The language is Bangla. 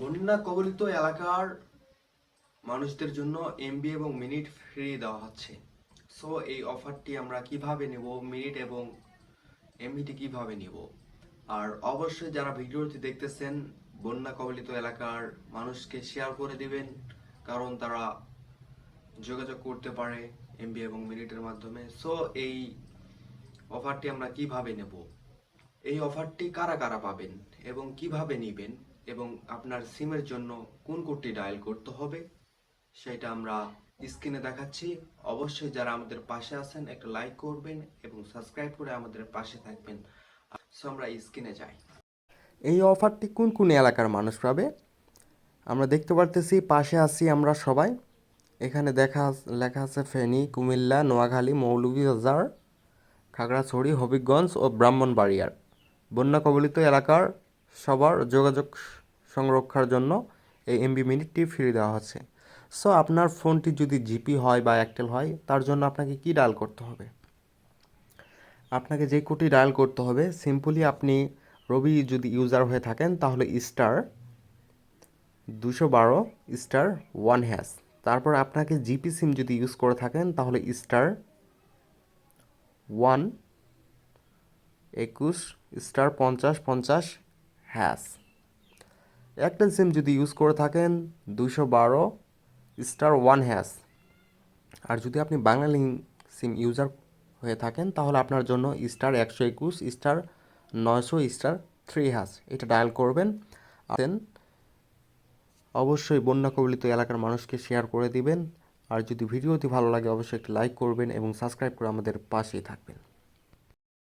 বন্যা কবলিত এলাকার মানুষদের জন্য এমবি এবং মিনিট ফ্রি দেওয়া হচ্ছে। সো এই অফারটি আমরা কীভাবে নেব মিনিট এবং এমবিটি কীভাবে নিব? আর অবশ্যই যারা ভিডিওটি দেখতেছেন, বন্যা কবলিত এলাকার মানুষকে শেয়ার করে দিবেন, কারণ তারা যোগাযোগ করতে পারে এমবি এবং মিনিটের মাধ্যমে। সো এই অফারটি আমরা কীভাবে নেব? এই অফারটি কারা কারা পাবেন এবং কীভাবে নেবেন? এবং আপনার সিমের জন্য কোন কোডটি ডায়াল করতে হবে, সেটা আমরা স্ক্রিনে দেখাচ্ছি। অবশ্যই যারা আমাদের পাশে আছেন, একটা লাইক করবেন এবং সাবস্ক্রাইব করে আমাদের পাশে থাকবেন। সো আমরা স্ক্রিনে যাই। এই অফারটি কোন কোন এলাকার মানুষ পাবে? আমরা দেখতে পারতেছি, পাশে আছি আমরা সবাই। এখানে দেখা লেখা আছে, ফেনী, কুমিল্লা, নোয়াখালী মৌলভীবাজার খাগড়াছড়ি, হবিগঞ্জ ও ব্রাহ্মণবাড়িয়ার। বন্যা কবলিত এলাকার সবার যোগাযোগ সংরক্ষার জন্য এই এমবি মিনিটটি ফ্রি দেওয়া হচ্ছে। সো আপনার ফোনটি যদি জিপি হয় বা এয়ারটেল হয়, তার জন্য আপনাকে কি ডায়াল করতে হবে? আপনাকে যে কোটি ডায়াল করতে হবে সিম্পলি আপনি রবি যদি ইউজার হয়ে থাকেন, তাহলে স্টার দুশো বারো স্টার ওয়ান হ্যাশ তারপর আপনাকে জিপি সিম যদি ইউজ করে থাকেন, তাহলে স্টার ওয়ান একুশ স্টার পঞ্চাশ পঞ্চাশ হ্যাশ এয়ারটেল সিম যদি ইউজ করে থাকেন দুশো বারো স্টার ওয়ান হ্যাশ আর যদি আপনি বাঙালি সিম ইউজার হয়ে থাকেন, তাহলে আপনার জন্য স্টার একশো একুশ স্টার নয়শো স্টার থ্রি হ্যাশ এটা ডায়াল করবেন। দেন অবশ্যই বন্যা কবলিত এলাকার মানুষকে শেয়ার করে দিবেন। আর যদি ভিডিওটি ভালো লাগে, অবশ্যই একটি লাইক করবেন এবং সাবস্ক্রাইব করে আমাদের পাশেই থাকবেন।